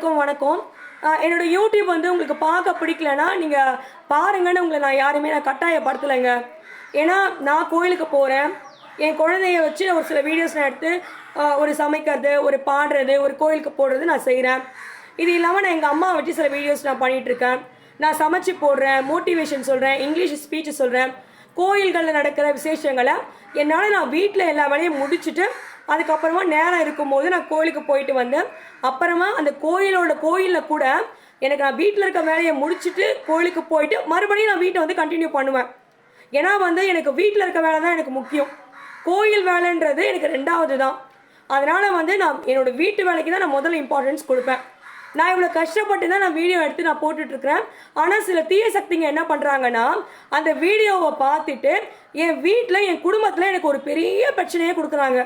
எல்லாருக்கும் வணக்கம். என்னோட யூடியூப் வந்து உங்களுக்கு பார்க்க பிடிக்கலன்னா நீங்கள் பாருங்கன்னு உங்களை நான் யாருமே நான் கட்டாயப்படுத்தலைங்க. ஏன்னா நான் கோயிலுக்கு போகிறேன் என் குழந்தைய வச்சு ஒரு சில வீடியோஸ் நான் எடுத்து ஒரு சமைக்கிறது ஒரு பாடுறது ஒரு கோயிலுக்கு போடுறது நான் செய்கிறேன் இது இல்லாமல் நான் எங்கள் அம்மா வச்சு சில வீடியோஸ் நான் பண்ணிகிட்ருக்கேன் இருக்கேன் நான் சமைச்சு போடுறேன் மோட்டிவேஷன் சொல்கிறேன் இங்கிலீஷ் ஸ்பீச் சொல்கிறேன் கோயில்களில் நடக்கிற விசேஷங்களை என்னால் நான் வீட்டில் எல்லா வேலையும் முடிச்சுட்டு அதுக்கப்புறமா நேரம் இருக்கும்போது நான் கோயிலுக்கு போயிட்டு வந்தேன். அப்புறமா அந்த கோயிலோட கோயிலில் கூட எனக்கு நான் வீட்டில் இருக்க வேலையை முடிச்சுட்டு கோயிலுக்கு போயிட்டு மறுபடியும் நான் வீட்டை வந்து கண்டினியூ பண்ணுவேன். ஏன்னா வந்து எனக்கு வீட்டில் இருக்க வேலை தான் எனக்கு முக்கியம். கோயில் வேலைன்றது எனக்கு ரெண்டாவது தான். அதனால் வந்து நான் என்னோடய வீட்டு வேலைக்கு தான் நான் முதல்ல இம்பார்ட்டன்ஸ் கொடுப்பேன். நான் இவ்வளோ கஷ்டப்பட்டு தான் நான் வீடியோ எடுத்து நான் போட்டுட்ருக்கிறேன் ஆனால் சில தீய சக்திங்க என்ன பண்ணுறாங்கன்னா அந்த வீடியோவை பார்த்துட்டு என் வீட்டில் என் குடும்பத்தில் எனக்கு ஒரு பெரிய பிரச்சனையே கொடுக்குறாங்க.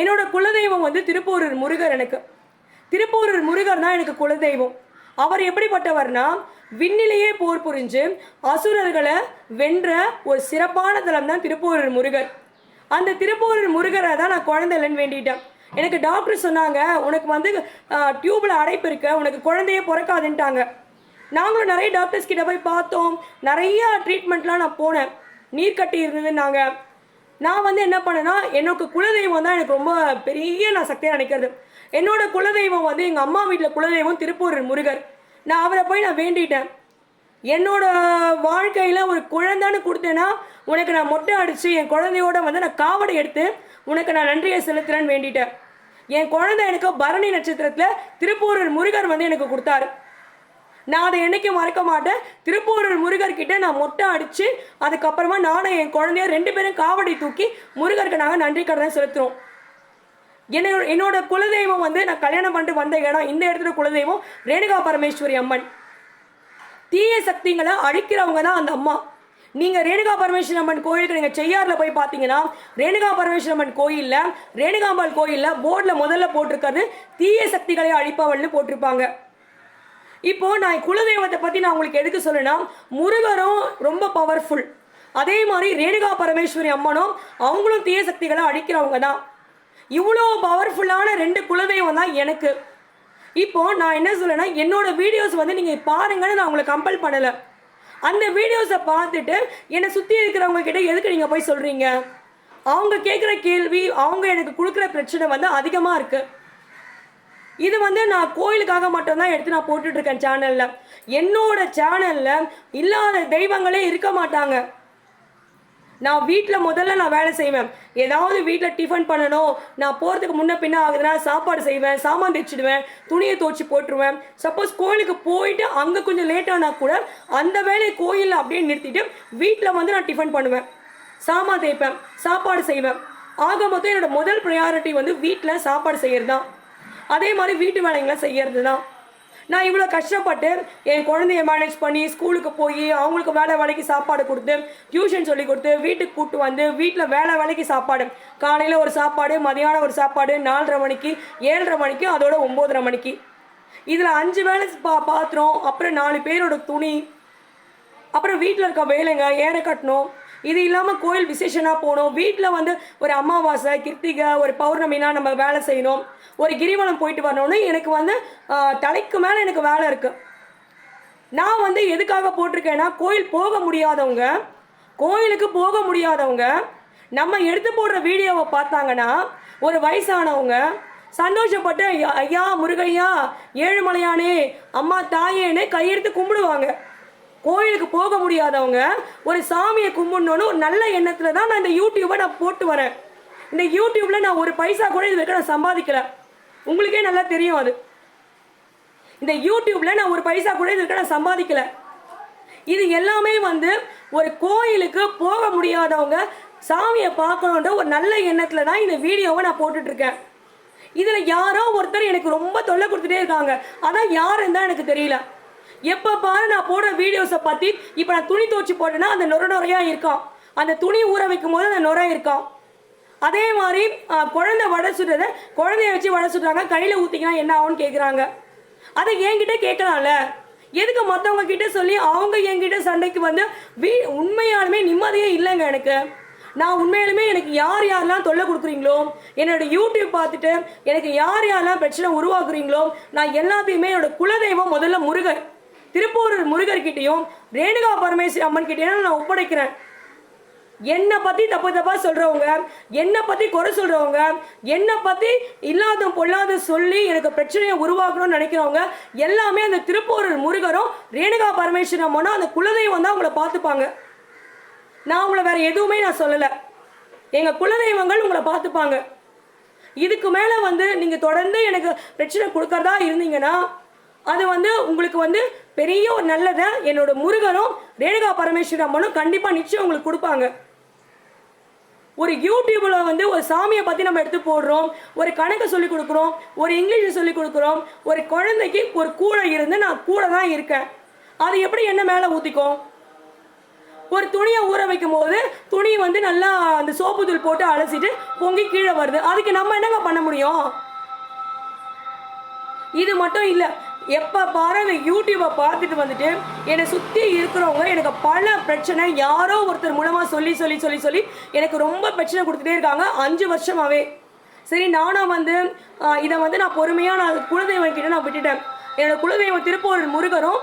என்னோட குலதெய்வம் வந்து திருப்பூரூர் முருகர் எனக்கு. திருப்பூரூர் முருகர் தான் எனக்கு குலதெய்வம். அவர் எப்படிப்பட்டவர்னா விண்ணிலேயே போர் புரிஞ்சு அசுரர்களை வென்ற ஒரு சிறப்பான தலம் தான் திருப்பூரூர் முருகர். அந்த திருப்பூரூர் முருகரை தான் நான் குழந்தை இல்லைன்னு வேண்டிட்டேன். எனக்கு டாக்டர் சொன்னாங்க உனக்கு வந்து டியூப்ல அடைப்பு இருக்க உனக்கு குழந்தையே பிறக்காதுன்ட்டாங்க. நாங்களும் நிறைய டாக்டர்ஸ் கிட்ட போய் பார்த்தோம். நிறைய ட்ரீட்மெண்ட்லாம் நான் போனேன். நீர் கட்டி இருந்ததுன்னாங்க. நான் வந்து என்ன பண்ணேன்னா எனக்கு குலதெய்வம் தான் எனக்கு ரொம்ப பெரிய நான் சக்தியாக நினைக்கிறது. என்னோட குலதெய்வம் வந்து எங்கள் அம்மா வீட்டில் குலதெய்வம் திருப்பூர் முருகர். நான் அவரை போய் நான் வேண்டிட்டேன். என்னோட வாழ்க்கையில் ஒரு குழந்தைன்னு கொடுத்தேன்னா உனக்கு நான் மொட்டை அடித்து என் குழந்தையோட வந்து நான் காவடை எடுத்து உனக்கு நான் நன்றியை செலுத்துறேன்னு வேண்டிட்டேன். என் குழந்தை எனக்கு பரணி நட்சத்திரத்தில் திருப்பூரூர் முருகர் வந்து எனக்கு கொடுத்தாரு. நான் அதை என்றைக்கும் மறக்க மாட்டேன். திருப்பூரூர் கிட்ட நான் மொட்டை அடிச்சு அதுக்கப்புறமா நானும் என் குழந்தைய ரெண்டு பேரும் காவடி தூக்கி முருகருக்கு நாங்கள் நன்றி கடன் செலுத்துறோம். என்னோட என்னோட குலதெய்வம் வந்து நான் கல்யாணம் பண்ணிட்டு வந்த இடம் இந்த இடத்துல குலதெய்வம் ரேணுகா பரமேஸ்வரி அம்மன். தீய சக்திகளை அழிக்கிறவங்க தான் அந்த அம்மா. நீங்க ரேணுகா பரமேஸ்வரி அம்மன் கோயிலுக்கு நீங்க செய்யாறுல போய் பார்த்தீங்கன்னா ரேணுகா பரமேஸ்வரி அம்மன் கோயில்ல ரேணுகாம்பாள் கோயில்ல போர்டில் முதல்ல போட்டிருக்கிறது தீய சக்திகளை அழிப்பவள்னு போட்டிருப்பாங்க. இப்போ நான் குலதெய்வத்தை பத்தி நான் உங்களுக்கு எதுக்கு சொல்லணும்னா முருகரும் ரொம்ப பவர்ஃபுல் அதே மாதிரி ரேணுகா பரமேஸ்வரி அம்மனும் அவங்களும் தீய சக்திகளை அழிக்கிறவங்க தான். இவ்வளோ பவர்ஃபுல்லான ரெண்டு குலதெய்வம் தான் எனக்கு. இப்போ நான் என்ன சொல்லேன்னா என்னோட வீடியோஸ் வந்து நீங்கள் பாருங்கன்னு நான் உங்களை கம்பல் பண்ணலை. அந்த வீடியோஸை பார்த்துட்டு என்னை சுற்றி இருக்கிறவங்க கிட்ட எதுக்கு நீங்கள் போய் சொல்கிறீங்க அவங்க கேட்குற கேள்வி அவங்க எனக்கு கொடுக்குற பிரச்சனை வந்து அதிகமாக இருக்குது இது வந்து நான் கோயிலுக்காக மட்டும்தான் எடுத்து நான் போட்டுட்டு இருக்கேன் என்னோட சேனலில் இல்லாத தெய்வங்களே இருக்க மாட்டாங்க. நான் வீட்டில் முதல்ல நான் வேலை செய்வேன். ஏதாவது வீட்டில் டிஃபன் பண்ணணும். நான் போகிறதுக்கு முன்ன பின்ன ஆகுதுன்னா சாப்பாடு செய்வேன் சாமான் தைச்சிடுவேன் துணியை துவச்சி போட்டுருவேன். சப்போஸ் கோயிலுக்கு போயிட்டு அங்கே கொஞ்சம் லேட்டானா கூட அந்த வேலையை கோயிலில் அப்படியே நிறுத்திட்டு வீட்டில் வந்து நான் டிஃபன் பண்ணுவேன். சாமான் தேய்ப்பேன் சாப்பாடு செய்வேன். ஆக மொத்தம் என்னோட முதல் ப்ரையாரிட்டி வந்து வீட்டில் சாப்பாடு செய்கிறது தான் அதே மாதிரி வீட்டு வேலைங்களை செய்யறது தான் நான் இவ்வளோ கஷ்டப்பட்டு என் குழந்தைய மேனேஜ் பண்ணி ஸ்கூலுக்கு போய் அவங்களுக்கு வேலை வேலைக்கு சாப்பாடு கொடுத்து டியூஷன் சொல்லி கொடுத்து வீட்டுக்கு கூப்பிட்டு வந்து வீட்டில் வேலை வேலைக்கு சாப்பாடு. காலையில் ஒரு சாப்பாடு மதியானம் ஒரு சாப்பாடு நாலரை மணிக்கு ஏழரை மணிக்கு அதோட ஒம்போதரை மணிக்கு. இதில் அஞ்சு வேலை பா பாத்திரம் அப்புறம் நாலு பேரோட துணி அப்புறம் வீட்டில் இருக்க வேலைங்க ஏற கட்டணும். இது இல்லாமல் கோயில் விசேஷனாக போகணும் வீட்டில் வந்து ஒரு அமாவாசை கிருத்திகை ஒரு பௌர்ணமினா நம்ம வேலை செய்யணும். ஒரு கிரிவலம் போயிட்டு வரணும்னு எனக்கு வந்து தலைக்கு மேலே எனக்கு வேலை இருக்குது நான் வந்து எதுக்காக போட்டிருக்கேன்னா கோயில் போக முடியாதவங்க கோயிலுக்கு போக முடியாதவங்க நம்ம எடுத்து போடுற வீடியோவை பார்த்தாங்கன்னா ஒரு வயசானவங்க சந்தோஷப்பட்டு ஐயா ஐயா முருகையா ஏழுமலையானே அம்மா தாயேன்னு கையெடுத்து கும்பிடுவாங்க. கோயிலுக்கு போக முடியாதவங்க ஒரு சாமியை கும்பிடணும்னு ஒரு நல்ல எண்ணத்தில் தான் நான் இந்த யூடியூப்பை நான் போட்டு வரேன். இந்த யூடியூப்ல நான் ஒரு பைசா கூட இது வரைக்கும் நான் சம்பாதிக்கல. உங்களுக்கே நல்லா தெரியும் அது. இந்த யூடியூப்ல நான் ஒரு பைசா கூட இது வரைக்கும் நான் சம்பாதிக்கல. இது எல்லாமே வந்து ஒரு கோயிலுக்கு போக முடியாதவங்க சாமியை பார்க்கணுன்ற ஒரு நல்ல எண்ணத்தில் தான் இந்த வீடியோவை நான் போட்டுட்டு இருக்கேன் இதில் யாரோ ஒருத்தர் எனக்கு ரொம்ப தொல்லை கொடுத்துட்டே இருக்காங்க. அதான் யாருன்னு தான் எனக்கு தெரியல. எப்போ பாரு நான் போடுற வீடியோஸை பற்றி இப்போ நான் துணி துவச்சி போட்டேன்னா அந்த நொர நொறையாக இருக்கான் அந்த துணி ஊற வைக்கும் போது அந்த நொர இருக்கான் அதே மாதிரி குழந்தை வடை சுடுறத குழந்தைய வச்சு வடை சுடுறாங்க கையில் ஊற்றிக்கினா என்ன ஆகும்னு கேட்குறாங்க அதை என்கிட்ட கேட்கலாம்ல? எதுக்கு மற்றவங்க கிட்ட சொல்லி அவங்க என்கிட்ட சண்டைக்கு வந்து வீ உண்மையாலுமே நிம்மதியே இல்லைங்க எனக்கு. நான் உண்மையிலுமே எனக்கு யார் யாரெல்லாம் தொல்லை கொடுக்குறீங்களோ என்னோட யூடியூப் பார்த்துட்டு எனக்கு யார் யாரெல்லாம் பிரச்சனை உருவாக்குறீங்களோ நான் எல்லாத்தையுமே என்னோட குலதெய்வம் முதல்ல முருகன். திருப்பூர் முருகர்கிட்டையும் ரேணுகா பரமேஸ்வரி அம்மன் கிட்டேயும் நான் ஒப்படைக்கிறேன். என்னை பற்றி தப்பு தப்பாக சொல்கிறவங்க என்னை பற்றி குறை சொல்கிறவங்க என்னை பற்றி இல்லாத பொல்லாத சொல்லி எனக்கு பிரச்சனையை உருவாக்கணும்னு நினைக்கிறவங்க எல்லாமே அந்த திருப்பூர் முருகரும் ரேணுகா பரமேஸ்வரி அம்மனும் அந்த குலதெய்வம் தான் உங்களை பார்த்துப்பாங்க. நான் உங்களை வேற எதுவுமே நான் சொல்லலை. எங்கள் குலதெய்வங்கள் உங்களை பார்த்துப்பாங்க. இதுக்கு மேலே வந்து நீங்கள் தொடர்ந்து எனக்கு பிரச்சனை கொடுக்கறதா இருந்தீங்கன்னா அது வந்து உங்களுக்கு வந்து பெரிய ஒரு நல்லதை என்னோட முருகனும் ரேணுகா பரமேஸ்வரி அம்மனும் கண்டிப்பா நிச்சயம் உங்களுக்கு கொடுப்பாங்க. ஒரு யூடியூப்ல வந்து ஒரு சாமியை பத்தி நம்ம எடுத்து போடுறோம் ஒரு கணக்கு சொல்லி கொடுக்குறோம் ஒரு இங்கிலீஷ் சொல்லி கொடுக்குறோம் ஒரு குழந்தைக்கு ஒரு கூட இருந்து நான் கூட தான் இருக்கேன். அது எப்படி என்ன மேலே ஊத்திக்கும்? ஒரு துணியை ஊற வைக்கும் போது துணி வந்து நல்லா அந்த சோப்பு தூள் போட்டு அலசிட்டு பொங்கி கீழே வருது. அதுக்கு நம்ம என்னங்க பண்ண முடியும்? இது மட்டும் இல்லை எப்போ பாரு அந்த யூடியூப்பை பார்த்துட்டு வந்துட்டு என்னை சுற்றி இருக்கிறவங்க எனக்கு பல பிரச்சனை யாரோ ஒருத்தர் மூலமாக சொல்லி சொல்லி சொல்லி சொல்லி எனக்கு ரொம்ப பிரச்சனை கொடுத்துட்டே இருக்காங்க. அஞ்சு வருஷமாகவே சரி நானும் வந்து இதை வந்து நான் பொறுமையாக நான் குலதெய்வம் கிட்ட நான் விட்டுட்டேன். என்னோட குலதெய்வம் திருப்பூர் முருகரும்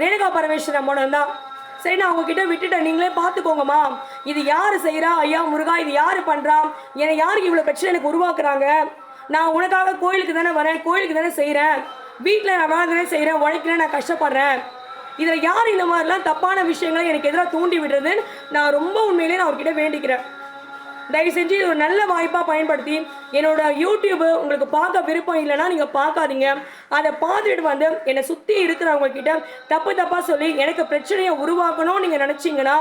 ரேணுகா பரமேஸ்வரன் அம்மனும் தான். சரி நான் உங்ககிட்ட விட்டுட்டேன். நீங்களே பார்த்துக்கோங்கம்மா. இது யார் செய்கிறா ஐயா முருகா இது யார் பண்ணுறா என்னை யாருக்கு இவ்வளோ பிரச்சனை எனக்கு உருவாக்குறாங்க? நான் உனக்காக கோயிலுக்கு தானே வரேன் கோயிலுக்கு தானே செய்கிறேன் வீட்டில் நான் வேலை தானே செய்கிறேன் உழைக்கிறேன் நான் கஷ்டப்படுறேன். இதில் யார் இந்த மாதிரிலாம் தப்பான விஷயங்களை எனக்கு எதிராக தூண்டி விடுறதுன்னு நான் ரொம்ப உண்மையிலேயே நான் அவர்கிட்ட வேண்டிக்கிறேன். தயவு செஞ்சு இது ஒரு நல்ல வாய்ப்பாக பயன்படுத்தி என்னோட யூடியூப் உங்களுக்கு பார்க்க விருப்பம் இல்லைன்னா நீங்கள் பார்க்காதீங்க. அதை பார்த்துட்டு வந்து என்னை சுற்றி இருக்கிறவங்க கிட்ட தப்பு தப்பாக சொல்லி எனக்கு பிரச்சனையை உருவாக்கணும்னு நீங்கள் நினச்சிங்கன்னா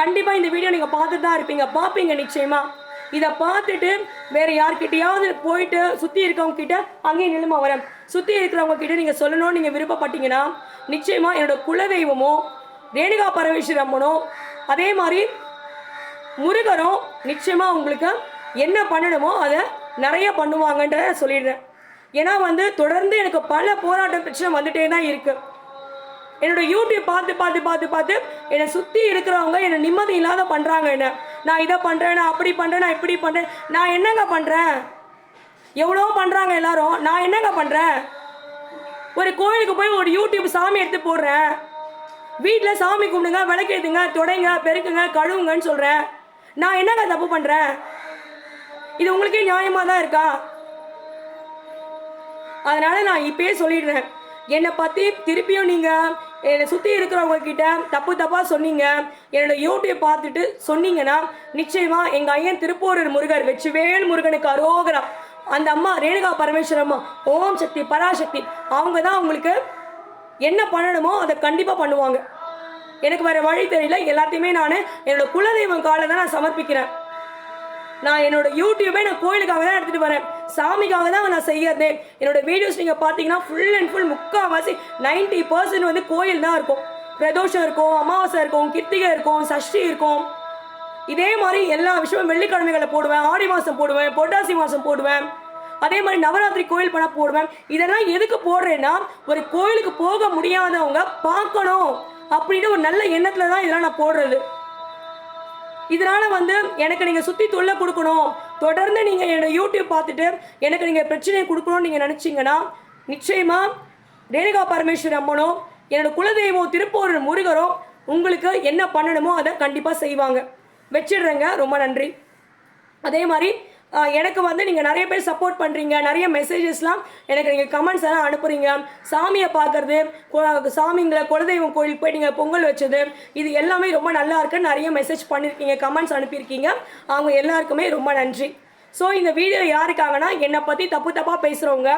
கண்டிப்பாக இந்த வீடியோ நீங்கள் பார்த்துட்டு தான் இருப்பீங்க. பார்ப்பீங்க நிச்சயமாக இதை பார்த்துட்டு வேற யார்கிட்டயாவது போயிட்டு சுற்றி இருக்கவங்க கிட்ட அங்கேயே நிலைமை வரேன். சுற்றி இருக்கிறவங்க கிட்ட நீங்கள் சொல்லணும்னு நீங்கள் விருப்பப்பட்டீங்கன்னா நிச்சயமாக என்னோட குலதெய்வமோ ரேணுகா பரமேஸ்வரம்மனோ அதே மாதிரி முருகரும் நிச்சயமா உங்களுக்கு என்ன பண்ணணுமோ அதை நிறைய பண்ணுவாங்கன்றத சொல்லிடுறேன். ஏன்னா வந்து தொடர்ந்து எனக்கு பல போராட்ட பிரச்சனை வந்துட்டே தான் இருக்கு. என்னோட யூடியூப் பார்த்து பார்த்து பார்த்து பார்த்து என்னை சுற்றி இருக்கிறவங்க என்னை நிம்மதி இல்லாத பண்ணுறாங்க என்ன. நான் இதை பண்ணுறேன் நான் அப்படி பண்ணுறேன் நான் இப்படி பண்ணுறேன் நான் என்னங்க பண்ணுறேன் எவ்வளோ பண்ணுறாங்க எல்லாரும். நான் என்னங்க பண்ணுறேன் ஒரு கோயிலுக்கு போய் ஒரு யூடியூப் சாமி எடுத்து போடுறேன். வீட்டில் சாமி கும்பிடுங்க விளக்கேத்துங்க தொடைங்க பெருக்குங்க கழுவுங்கன்னு சொல்கிறேன் நான் என்னங்க தப்பு பண்ணுறேன் இது உங்களுக்கே நியாயமாக தான் இருக்கா? அதனால நான் இப்பயே சொல்லிடுறேன். என்னை பற்றி திருப்பியும் நீங்கள் என்னை சுற்றி இருக்கிறவங்க கிட்ட தப்பு தப்பாக சொன்னீங்க. என்னோட யூடியூப் பார்த்துட்டு சொன்னீங்கன்னா நிச்சயமாக எங்கள் ஐயன் திருப்பூரர் முருகர் வெற்றிவேல் முருகனுக்கு அரோகரா. அந்த அம்மா ரேணுகா பரமேஸ்வர அம்மா ஓம் சக்தி பராசக்தி. அவங்க தான் உங்களுக்கு என்ன பண்ணணுமோ அதை கண்டிப்பாக பண்ணுவாங்க. எனக்கு வேற வழி தெரியல எல்லாத்தையுமே நான் என்னோட குலதெய்வம் காலை தான் நான் சமர்ப்பிக்கிறேன். நான் என்னோட யூடியூபே நான் கோயிலுக்காக தான் எடுத்துட்டு வரேன். சாமிக்காக தான் நான் செய்யறதே என்னோட வீடியோஸ் நீங்க பாத்தீங்கன்னா ஃபுல் அண்ட் ஃபுல் முக்கால்வாசி நைன்டி பர்சன்ட் வந்து கோயில் தான் இருக்கும். பிரதோஷம் இருக்கும் அமாவாசை இருக்கும் கிருத்திகை இருக்கும் சஷ்டி இருக்கும். இதே மாதிரி எல்லா விஷயமும் வெள்ளிக்கிழமைகளை போடுவேன் ஆடி மாசம் போடுவேன் பொட்டாசி மாசம் போடுவேன். அதே மாதிரி நவராத்திரி கோயில் பணம் போடுவேன். இதெல்லாம் எதுக்கு போடுறேன்னா ஒரு கோயிலுக்கு போக முடியாதவங்க பார்க்கணும் அப்படின்னு ஒரு நல்ல எண்ணத்துல தான் இதெல்லாம் நான் போடுறது. இதனால வந்து எனக்கு நீங்க சுத்தி தொல்லை கொடுக்கணும். தொடர்ந்து நீங்கள் என்னோட யூடியூப் பார்த்துட்டு எனக்கு நீங்கள் பிரச்சனையை கொடுக்கணும்னு நீங்கள் நினச்சிங்கன்னா நிச்சயமாக ரேணுகா பரமேஸ்வரி அம்மனோ என்னோடய குலதெய்வம் திருப்பூர் முருகரோ உங்களுக்கு என்ன பண்ணணுமோ அதை கண்டிப்பாக செய்வாங்க. வச்சிடுறேங்க. ரொம்ப நன்றி. அதே மாதிரி எனக்கு வந்து நீங்கள் நிறைய பேர் சப்போர்ட் பண்ணுறீங்க நிறைய மெசேஜஸ்லாம் எனக்கு நீங்கள் கமெண்ட்ஸ் எல்லாம் அனுப்புகிறீங்க சாமியை பார்க்கறது கு- சாமிங்களை குலதெய்வம் கோயிலுக்கு போய் நீங்கள் பொங்கல் வச்சது இது எல்லாமே ரொம்ப நல்லா இருக்குன்னு நிறைய மெசேஜ் பண்ணியிருக்கீங்க கமெண்ட்ஸ் அனுப்பியிருக்கீங்க. அவங்க எல்லாருக்குமே ரொம்ப நன்றி. ஸோ இந்த வீடியோ யாருக்காங்கன்னா என்னை பற்றி தப்பு தப்பாக பேசுகிறவங்க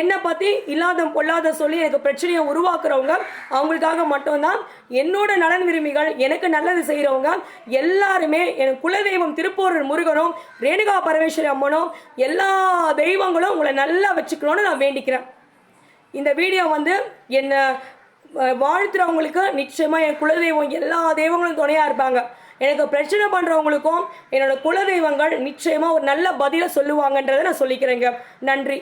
என்னை பற்றி இல்லாத பொல்லாத சொல்லி எனக்கு பிரச்சனையை உருவாக்குறவங்க அவங்களுக்காக மட்டும்தான் என்னோட நலன் விரும்பிகள் எனக்கு நல்லது செய்கிறவங்க எல்லாருமே என் குலதெய்வம் திருப்பூர் முருகனும் ரேணுகா பரமேஸ்வரி அம்மனும் எல்லா தெய்வங்களும் உங்களை நல்லா வச்சுக்கணும்னு நான் வேண்டிக்கிறேன். இந்த வீடியோ வந்து என்னை வாழ்த்துறவங்களுக்கு நிச்சயமாக என் குலதெய்வம் எல்லா தெய்வங்களும் துணையாக இருப்பாங்க. எனக்கு பிரச்சனை பண்ணுறவங்களுக்கும் என்னோட குலதெய்வங்கள் நிச்சயமாக ஒரு நல்ல பதிலை சொல்லுவாங்கன்றதை நான் சொல்லிக்கிறேங்க. நன்றி.